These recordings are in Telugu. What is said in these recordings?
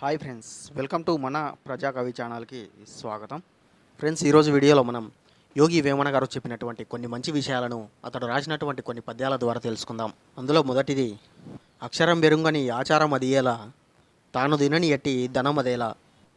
హాయ్ ఫ్రెండ్స్ వెల్కమ్ టు మన ప్రజా కవి ఛానల్కి స్వాగతం. ఫ్రెండ్స్ ఈరోజు వీడియోలో మనం యోగి వేమన గారు చెప్పినటువంటి కొన్ని మంచి విషయాలను అతడు రాసినటువంటి కొన్ని పద్యాల ద్వారా తెలుసుకుందాం. అందులో మొదటిది అక్షరం బెరుంగని ఆచారం అదియేలా తాను దినని ఎట్టి ధనమదేలా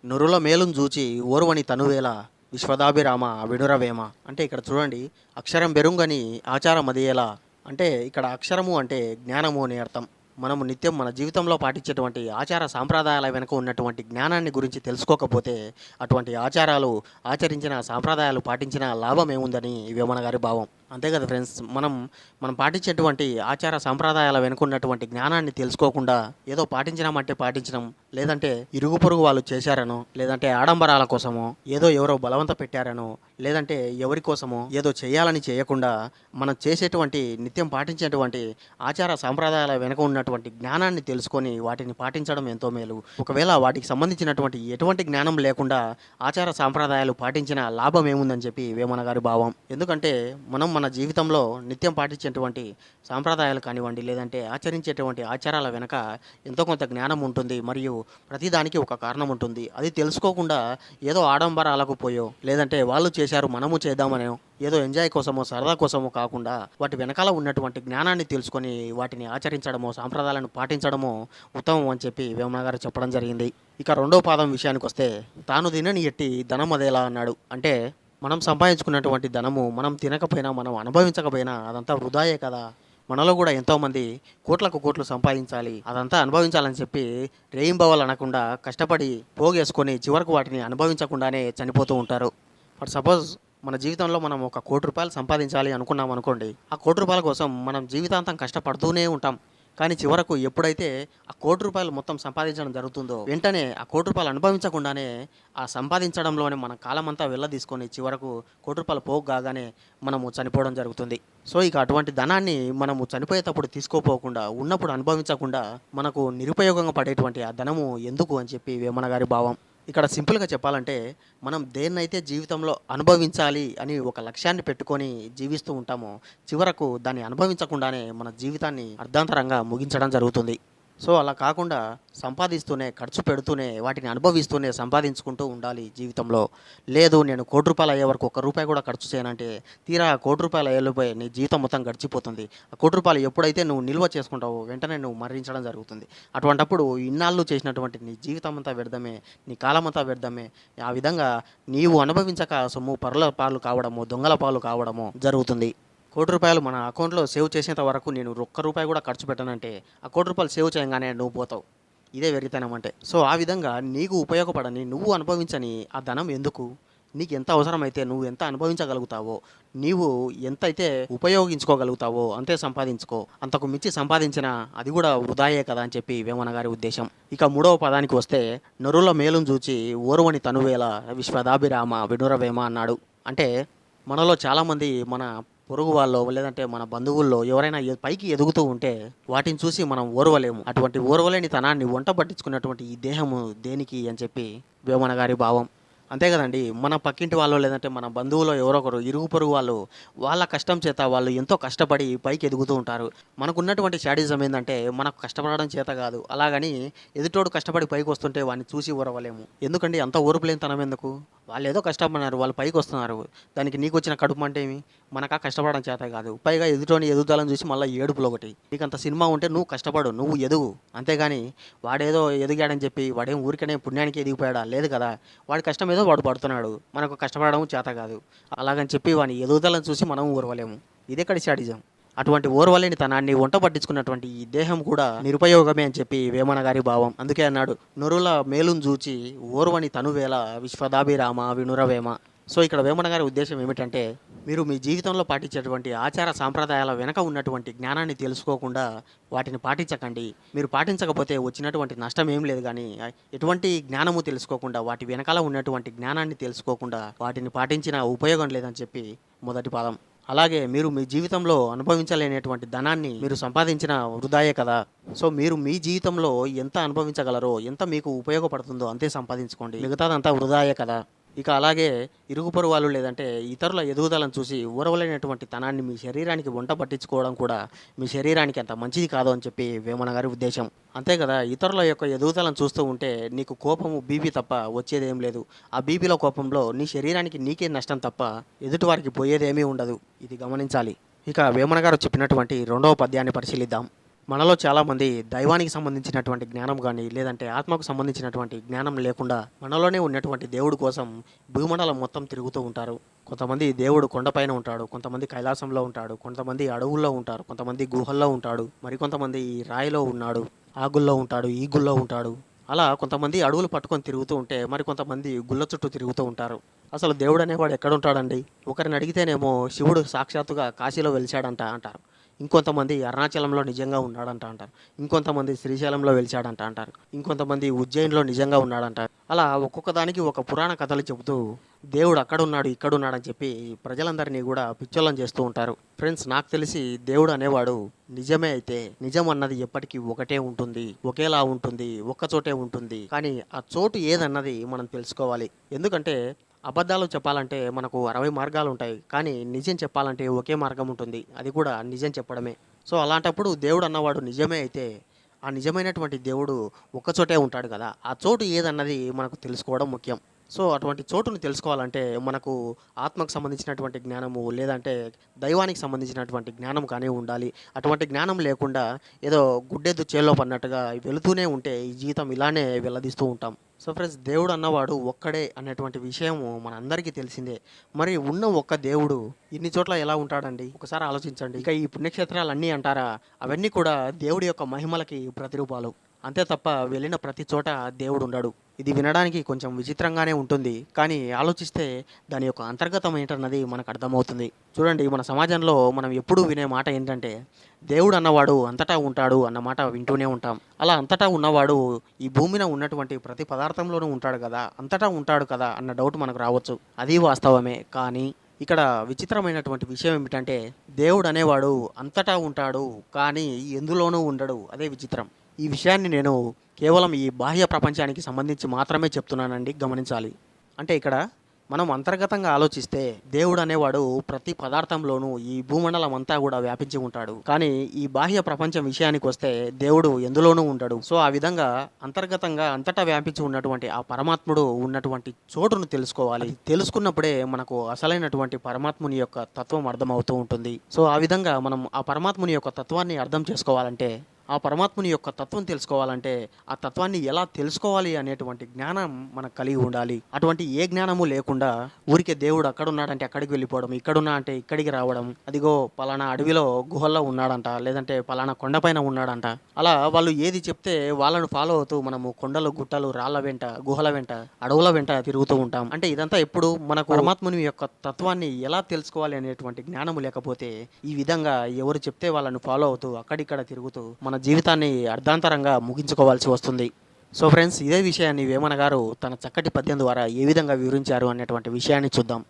నురుల మేలును చూచి ఓర్వని తనువేలా విశ్వదాభిరామ వినురవేమ అంటే ఇక్కడ చూడండి అక్షరం బెరుంగని ఆచారం అదియేలా అంటే ఇక్కడ అక్షరము అంటే జ్ఞానము అని అర్థం. మనము నిత్యం మన జీవితంలో పాటించేటువంటి ఆచార సాంప్రదాయాల వెనుక ఉన్నటువంటి జ్ఞానాన్ని గురించి తెలుసుకోకపోతే అటువంటి ఆచారాలు ఆచరించిన సాంప్రదాయాలు పాటించిన లాభం ఏముందని వేమన గారి భావం. అంతే కదా ఫ్రెండ్స్? మనం మనం పాటించేటువంటి ఆచార సాంప్రదాయాల వెనుక ఉన్నటువంటి జ్ఞానాన్ని తెలుసుకోకుండా ఏదో పాటించినామంటే పాటించడం లేదంటే ఇరుగు పొరుగు వాళ్ళు చేశారనో లేదంటే ఆడంబరాల కోసమో ఏదో ఎవరో బలవంత పెట్టారనో లేదంటే ఎవరి కోసమో ఏదో చేయాలని చేయకుండా మనం చేసేటువంటి నిత్యం పాటించేటువంటి ఆచార సాంప్రదాయాల వెనుక ఉన్నటువంటి జ్ఞానాన్ని తెలుసుకొని వాటిని పాటించడం ఎంతో మేలు. ఒకవేళ వాటికి సంబంధించినటువంటి ఎటువంటి జ్ఞానం లేకుండా ఆచార సాంప్రదాయాలు పాటించిన లాభం ఏముందని చెప్పి వేమన గారి భావం. ఎందుకంటే మనం మన జీవితంలో నిత్యం పాటించేటువంటి సాంప్రదాయాలు కానివ్వండి లేదంటే ఆచరించేటువంటి ఆచారాల వెనక ఎంతో కొంత జ్ఞానం ఉంటుంది. మరియు ప్రతిదానికి ఒక కారణం ఉంటుంది. అది తెలుసుకోకుండా ఏదో ఆడంబరాలకు పోయో లేదంటే వాళ్ళు చేశారు మనము చేద్దామనో ఏదో ఎంజాయ్ కోసమో సరదా కోసమో కాకుండా వాటి వెనకాల ఉన్నటువంటి జ్ఞానాన్ని తెలుసుకొని వాటిని ఆచరించడమో సాంప్రదాయాలను పాటించడమో ఉత్తమం అని చెప్పి వేమన గారు చెప్పడం జరిగింది. ఇక రెండో పాదం విషయానికి వస్తే తాను తినని ఎట్టి ధనం అదేలా అన్నాడు. అంటే మనం సంపాదించుకున్నటువంటి ధనము మనం తినకపోయినా మనం అనుభవించకపోయినా అదంతా వృధాయే కదా. మనలో కూడా ఎంతోమంది కోట్లకు కోట్లు సంపాదించాలి అదంతా అనుభవించాలని చెప్పి రేయింబవలు అనకుండా కష్టపడి పోగేసుకొని చివరకు వాటిని అనుభవించకుండానే చనిపోతూ ఉంటారు. ఫర్ సపోజ్ మన జీవితంలో మనం ఒక కోటి రూపాయలు సంపాదించాలి అనుకున్నాం అనుకోండి ఆ కోటి రూపాయల కోసం మనం జీవితాంతం కష్టపడుతూనే ఉంటాం. కానీ చివరకు ఎప్పుడైతే ఆ కోటి రూపాయలు మొత్తం సంపాదించడం జరుగుతుందో వెంటనే ఆ కోటి రూపాయలు అనుభవించకుండానే ఆ సంపాదించడంలోనే మన కాలమంతా అంతా వెళ్ళదీసుకొని చివరకు కోటి రూపాయలు పోగు కాగానే మనము చనిపోవడం జరుగుతుంది. సో ఇక అటువంటి ధనాన్ని మనము చనిపోయేటప్పుడు తీసుకోపోకుండా ఉన్నప్పుడు అనుభవించకుండా మనకు నిరుపయోగంగా పడేటువంటి ఆ ధనము ఎందుకు అని చెప్పి వేమన గారి భావం. ఇక్కడ సింపుల్గా చెప్పాలంటే మనం దేన్నైతే జీవితంలో అనుభవించాలి అని ఒక లక్ష్యాన్ని పెట్టుకొని జీవిస్తూ ఉంటామో చివరకు దాన్ని అనుభవించకుండానే మన జీవితాన్ని అర్ధాంతరంగా ముగించడం జరుగుతుంది. సో అలా కాకుండా సంపాదిస్తూనే ఖర్చు పెడుతూనే వాటిని అనుభవిస్తూనే సంపాదించుకుంటూ ఉండాలి జీవితంలో. లేదు నేను కోటి రూపాయలు అయ్యే వరకు ఒక్క రూపాయి కూడా ఖర్చు చేయనంటే తీరా కోటి రూపాయలు అయ్యేలోపోయి నీ జీవితం మొత్తం గడిచిపోతుంది. ఆ కోటి రూపాయలు ఎప్పుడైతే నువ్వు నిల్వ చేసుకుంటావో వెంటనే నువ్వు మరణించడం జరుగుతుంది. అటువంటప్పుడు ఇన్నాళ్ళు చేసినటువంటి నీ జీవితం అంతా వ్యర్థమే నీ కాలం అంతా వ్యర్థమే. ఆ విధంగా నీవు అనుభవించక సొమ్ము పరుల పాలు కావడము దొంగల పాలు కావడము జరుగుతుంది. కోటి రూపాయలు మన అకౌంట్లో సేవ్ చేసేంత వరకు నేను ఒక్క రూపాయి కూడా ఖర్చు పెట్టనంటే ఆ కోటి రూపాయలు సేవ్ చేయగానే నువ్వు పోతావు. ఇదే వెరితనం అంటే. సో ఆ విధంగా నీకు ఉపయోగపడని నువ్వు అనుభవించని ఆ ధనం ఎందుకు? నీకు ఎంత అవసరమైతే నువ్వు ఎంత అనుభవించగలుగుతావో నీవు ఎంతైతే ఉపయోగించుకోగలుగుతావో అంతే సంపాదించుకో. అంతకు మించి సంపాదించిన అది కూడా వృధాయే కదా అని చెప్పి వేమన గారి ఉద్దేశం. ఇక మూడవ పదానికి వస్తే నరుల మేలును చూచి ఓర్వని తనువేల విశ్వదాభిరామ వినురవేమ అన్నాడు. అంటే మనలో చాలామంది మన పొరుగు వాళ్ళు లేదంటే మన బంధువుల్లో ఎవరైనా పైకి ఎదుగుతూ ఉంటే వాటిని చూసి మనం ఓర్వలేము. అటువంటి ఓర్వలేని తనాన్ని వంట పట్టించుకున్నటువంటి ఈ దేహము దేనికి అని చెప్పి వేమన గారి భావం. అంతే కదండి మన పక్కింటి వాళ్ళు లేదంటే మన బంధువులో ఎవరో ఒకరు ఇరుగు పొరుగు వాళ్ళు వాళ్ళ కష్టం చేత వాళ్ళు ఎంతో కష్టపడి పైకి ఎదుగుతూ ఉంటారు. మనకున్నటువంటి షాడిజం ఏంటంటే మనకు కష్టపడడం చేత కాదు. అలాగని ఎదుటోడు కష్టపడి పైకి వస్తుంటే వాడిని చూసి ఓరవలేము. ఎందుకండి అంత ఓర్పులేనితనం ఎందుకు? వాళ్ళు ఏదో కష్టపడినారు వాళ్ళు పైకి వస్తున్నారు. దానికి నీకు వచ్చిన కడుపు అంటే ఏమి? మనకా కష్టపడడం చేత కాదు. పైగా ఎదుటోని ఎదుగుదలని చూసి మళ్ళీ ఏడుపులు ఒకటి. నీకు అంత సినిమా ఉంటే నువ్వు కష్టపడు నువ్వు ఎదుగు. అంతేగాని వాడేదో ఎదిగాడని చెప్పి వాడేం ఊరికనే పుణ్యానికి ఎదిగిపోయాడా? లేదు కదా. వాడి కష్టం ఏదో వాడు పడుతున్నాడు. మనకు కష్టపడడం చేత కాదు. అలాగని చెప్పి వాడిని ఎదుగుదలని చూసి మనం ఊరవలేము. ఇదే కడి షాడిజం అటువంటి ఓర్వలేని తనాన్ని వంట పట్టించుకున్నటువంటి ఈ దేహం కూడా నిరుపయోగమే అని చెప్పి వేమన గారి భావం. అందుకే అన్నాడు నొరుల మేలును చూచి ఓర్వని తనువేళ విశ్వదాభిరామ వినురవేమ. సో ఇక్కడ వేమన గారి ఉద్దేశం ఏమిటంటే మీరు మీ జీవితంలో పాటించేటువంటి ఆచార సాంప్రదాయాల వెనక ఉన్నటువంటి జ్ఞానాన్ని తెలుసుకోకుండా వాటిని పాటించకండి. మీరు పాటించకపోతే వచ్చినటువంటి నష్టం ఏం లేదు కానీ ఎటువంటి జ్ఞానము తెలుసుకోకుండా వాటి వెనకాల ఉన్నటువంటి జ్ఞానాన్ని తెలుసుకోకుండా వాటిని పాటించిన ఉపయోగం లేదని చెప్పి మొదటి పాదం. అలాగే మీరు మీ జీవితంలో అనుభవించలేనటువంటి ధనాన్ని మీరు సంపాదించిన వృధాయే కదా. సో మీరు మీ జీవితంలో ఎంత అనుభవించగలరో ఎంత మీకు ఉపయోగపడుతుందో అంతే సంపాదించుకోండి. మిగతాదంతా వృధాయే కదా. ఇక అలాగే ఇరుగు పొరుగు వాళ్ళు లేదంటే ఇతరుల ఎదుగుదలను చూసి ఊరవలేనటువంటి తనాన్ని మీ శరీరానికి వంట పట్టించుకోవడం కూడా మీ శరీరానికి అంత మంచిది కాదు అని చెప్పి వేమన గారి ఉద్దేశం. అంతే కదా ఇతరుల యొక్క ఎదుగుదలను చూస్తూ ఉంటే నీకు కోపము బీపీ తప్ప వచ్చేదేం లేదు. ఆ బీపీల కోపంలో నీ శరీరానికి నీకే నష్టం తప్ప ఎదుటివారికి పోయేదేమీ ఉండదు. ఇది గమనించాలి. ఇక వేమన గారు చెప్పినటువంటి రెండవ పద్యాన్ని పరిశీలిద్దాం. మనలో చాలామంది దైవానికి సంబంధించినటువంటి జ్ఞానం కానీ లేదంటే ఆత్మకు సంబంధించినటువంటి జ్ఞానం లేకుండా మనలోనే ఉన్నటువంటి దేవుడి కోసం భూమండలం మొత్తం తిరుగుతూ ఉంటారు. కొంతమంది దేవుడు కొండపైన ఉంటాడు కొంతమంది కైలాసంలో ఉంటాడు కొంతమంది అడవుల్లో ఉంటారు కొంతమంది గుహల్లో ఉంటాడు మరికొంతమంది ఈ రాయిలో ఉన్నాడు ఆ గుల్లో ఉంటాడు ఈ గుల్లో ఉంటాడు. అలా కొంతమంది అడవులు పట్టుకొని తిరుగుతూ ఉంటే మరి కొంతమంది గుళ్ళ చుట్టూ తిరుగుతూ ఉంటారు. అసలు దేవుడు అనేవాడు ఎక్కడ ఉంటాడండి ఒకరిని అడిగితేనేమో శివుడు సాక్షాత్తుగా కాశీలో వెలిచాడంట అంటారు. ఇంకొంతమంది అరుణాచలంలో నిజంగా ఉన్నాడంట అంటారు. ఇంకొంతమంది శ్రీశైలంలో వెలిచాడంట అంటారు. ఇంకొంతమంది ఉజ్జయిన్లో నిజంగా ఉన్నాడంటారు అలా ఒక్కొక్క దానికి ఒక పురాణ కథలు చెబుతూ దేవుడు అక్కడ ఉన్నాడు ఇక్కడ ఉన్నాడని చెప్పి ప్రజలందరినీ కూడా పిచ్చోళ్ళం చేస్తూ ఉంటారు. ఫ్రెండ్స్ నాకు తెలిసి దేవుడు అనేవాడు నిజమే అయితే నిజం అన్నది ఎప్పటికీ ఒకటే ఉంటుంది. ఒకేలా ఉంటుంది ఒక్క చోటే ఉంటుంది. కానీ ఆ చోటు ఏదన్నది మనం తెలుసుకోవాలి. ఎందుకంటే అబద్ధాలు చెప్పాలంటే మనకు అరవై మార్గాలు ఉంటాయి. కానీ నిజం చెప్పాలంటే ఒకే మార్గం ఉంటుంది. అది కూడా నిజం చెప్పడమే. సో అలాంటప్పుడు దేవుడు అన్నవాడు నిజమే అయితే ఆ నిజమైనటువంటి దేవుడు ఒక్కచోటే ఉంటాడు కదా. ఆ చోటు ఏదన్నది మనకు తెలుసుకోవడం ముఖ్యం. సో అటువంటి చోటును తెలుసుకోవాలంటే మనకు ఆత్మకు సంబంధించినటువంటి జ్ఞానము లేదంటే దైవానికి సంబంధించినటువంటి జ్ఞానం కానీ ఉండాలి. అటువంటి జ్ఞానం లేకుండా ఏదో గుడ్డెద్దు చేలో పడినట్టుగా వెళుతూనే ఉంటే ఈ జీవితం ఇలానే వెళ్ళదీస్తూ ఉంటాం. సో ఫ్రెండ్స్ దేవుడు అన్నవాడు ఒక్కడే అనేటువంటి విషయం మనందరికీ తెలిసిందే. మరి ఉన్న ఒక్క దేవుడు ఇన్ని చోట్ల ఎలా ఉంటాడండి? ఒకసారి ఆలోచించండి. ఇక ఈ పుణ్యక్షేత్రాలు అన్నీ అంటారా? అవన్నీ కూడా దేవుడి యొక్క మహిమలకి ప్రతిరూపాలు. అంతే తప్ప వెళ్ళిన ప్రతి చోట దేవుడు ఉండడు ఇది వినడానికి కొంచెం విచిత్రంగానే ఉంటుంది. కానీ ఆలోచిస్తే దాని యొక్క అంతర్గతం ఏంటన్నది మనకు అర్థమవుతుంది. చూడండి మన సమాజంలో మనం ఎప్పుడూ వినే మాట ఏంటంటే దేవుడు అన్నవాడు అంతటా ఉంటాడు అన్న మాట వింటూనే ఉంటాం. అలా అంతటా ఉన్నవాడు ఈ భూమిన ఉన్నటువంటి ప్రతి పదార్థంలోనూ ఉంటాడు కదా అంతటా ఉంటాడు కదా అన్న డౌట్ మనకు రావచ్చు. అది వాస్తవమే. కానీ ఇక్కడ విచిత్రమైనటువంటి విషయం ఏమిటంటే దేవుడు అనేవాడు అంతటా ఉంటాడు కానీ ఎందులోనూ ఉండడు. అదే విచిత్రం. ఈ విషయాన్ని నేను కేవలం ఈ బాహ్య ప్రపంచానికి సంబంధించి మాత్రమే చెప్తున్నానండి గమనించాలి. అంటే ఇక్కడ మనం అంతర్గతంగా ఆలోచిస్తే దేవుడు అనేవాడు ప్రతి పదార్థంలోనూ ఈ భూమండలం అంతా కూడా వ్యాపించి ఉంటాడు. కానీ ఈ బాహ్య ప్రపంచం విషయానికి వస్తే దేవుడు ఎందులోనూ ఉంటాడు సో ఆ విధంగా అంతర్గతంగా అంతటా వ్యాపించి ఉన్నటువంటి ఆ పరమాత్ముడు ఉన్నటువంటి చోటును తెలుసుకోవాలి. తెలుసుకున్నప్పుడే మనకు అసలైనటువంటి పరమాత్ముని యొక్క తత్వం అర్థమవుతూ ఉంటుంది. సో ఆ విధంగా మనం ఆ పరమాత్ముని యొక్క తత్వాన్ని అర్థం చేసుకోవాలంటే ఆ పరమాత్ముని యొక్క తత్వం తెలుసుకోవాలంటే ఆ తత్వాన్ని ఎలా తెలుసుకోవాలి అనేటువంటి జ్ఞానం మనకు కలిగి ఉండాలి. అటువంటి ఏ జ్ఞానము లేకుండా ఊరికే దేవుడు అక్కడ ఉన్నాడంటే అక్కడికి వెళ్ళిపోవడం ఇక్కడున్నా అంటే ఇక్కడికి రావడం అదిగో పలానా అడవిలో గుహల్లో ఉన్నాడంట లేదంటే పలానా కొండపైన ఉన్నాడంట. అలా వాళ్ళు ఏది చెప్తే వాళ్ళను ఫాలో అవుతూ మనము కొండలు గుట్టలు రాళ్ళ వెంట గుహల వెంట అడవుల వెంట తిరుగుతూ ఉంటాం. అంటే ఇదంతా ఎప్పుడు మనకు పరమాత్ముని యొక్క తత్వాన్ని ఎలా తెలుసుకోవాలి అనేటువంటి జ్ఞానము లేకపోతే ఈ విధంగా ఎవరు చెప్తే వాళ్ళను ఫాలో అవుతూ అక్కడిక్కడ తిరుగుతూ మన జీవితాన్ని అర్ధాంతరంగా ముగించుకోవాల్సి వస్తుంది. సో ఫ్రెండ్స్ ఇదే విషయాన్ని వేమన గారు తన చక్కటి పద్యం ద్వారా ఏ విధంగా వివరించారు అనేటువంటి విషయాన్ని చూద్దాం.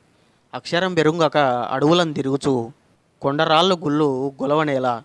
అక్షరం బెరుంగక అడవులను తిరుగుచు కొండరాళ్ళు గుళ్ళు గొలవనేలా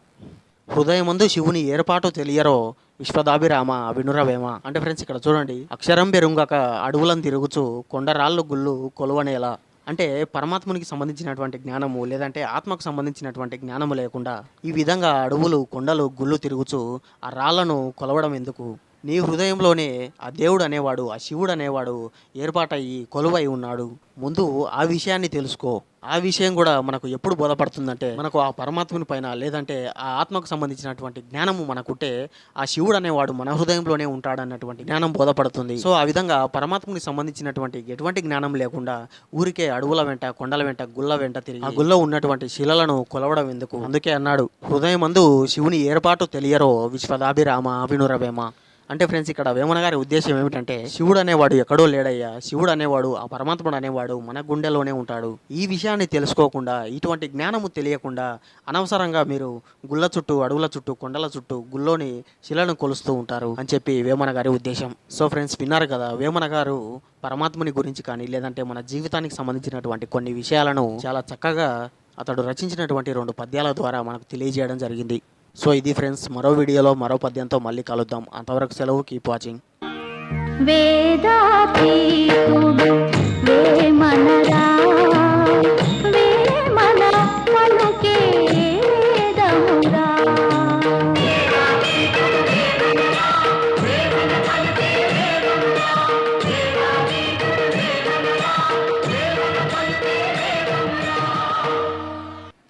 హృదయమందు శివుని ఏర్పాటు తెలియరో విశ్వదాభిరామ వినురవేమ అంటే ఫ్రెండ్స్ ఇక్కడ చూడండి. అక్షరం బెరుంగక అడవులను తిరుగుచు కొండరాళ్ళు గుళ్ళు కొలవనేలా అంటే పరమాత్మునికి సంబంధించినటువంటి జ్ఞానము లేదంటే ఆత్మకు సంబంధించినటువంటి జ్ఞానము లేకుండా ఈ విధంగా అడవులు కొండలు గుళ్ళు తిరుగుచు ఆ రాళ్ళను కొలవడం ఎందుకు? నీ హృదయంలోనే ఆ దేవుడు అనేవాడు ఆ శివుడు అనేవాడు ఏర్పాటయ్యి కొలువై ఉన్నాడు. ముందు ఆ విషయాన్ని తెలుసుకో. ఆ విషయం కూడా మనకు ఎప్పుడు బోధపడుతుందంటే మనకు ఆ పరమాత్ముని పైన లేదంటే ఆ ఆత్మకు సంబంధించినటువంటి జ్ఞానము మనకుంటే ఆ శివుడు అనేవాడు మన హృదయంలోనే ఉంటాడు అన్నటువంటి జ్ఞానం బోధపడుతుంది. సో ఆ విధంగా పరమాత్మునికి సంబంధించినటువంటి ఎటువంటి జ్ఞానం లేకుండా ఊరికే అడవుల వెంట కొండల వెంట గుళ్ళ వెంట తిరిగి ఆ గుళ్ళో ఉన్నటువంటి శిలలను కొలవడం ఎందుకు? అందుకే అన్నాడు హృదయమందు శివుని ఏర్పాటు తెలియరో విశ్వదాభిరామ అభినురవేమ. అంటే ఫ్రెండ్స్ ఇక్కడ వేమన గారి ఉద్దేశం ఏమిటంటే శివుడు అనేవాడు ఎక్కడో లేడయ్యా. శివుడు అనేవాడు ఆ పరమాత్ముడు అనేవాడు మన గుండెలోనే ఉంటాడు. ఈ విషయాన్ని తెలుసుకోకుండా ఇటువంటి జ్ఞానము తెలియకుండా అనవసరంగా మీరు గుళ్ళ చుట్టూ అడవుల చుట్టూ కొండల చుట్టూ గుళ్ళోని శిలను కొలుస్తూ ఉంటారు అని చెప్పి వేమన గారి ఉద్దేశం. సో ఫ్రెండ్స్ విన్నారు కదా వేమన గారు పరమాత్ముని గురించి కానీ లేదంటే మన జీవితానికి సంబంధించినటువంటి కొన్ని విషయాలను చాలా చక్కగా అతడు రచించినటువంటి రెండు పద్యాల ద్వారా మనకు తెలియజేయడం జరిగింది. సో ఇది ఫ్రెండ్స్ మరో వీడియోలో మరో పద్యంతో మళ్ళీ కలుద్దాం. అంతవరకు సెలవు కీప్ వాచింగ్ వేదాతీతుడు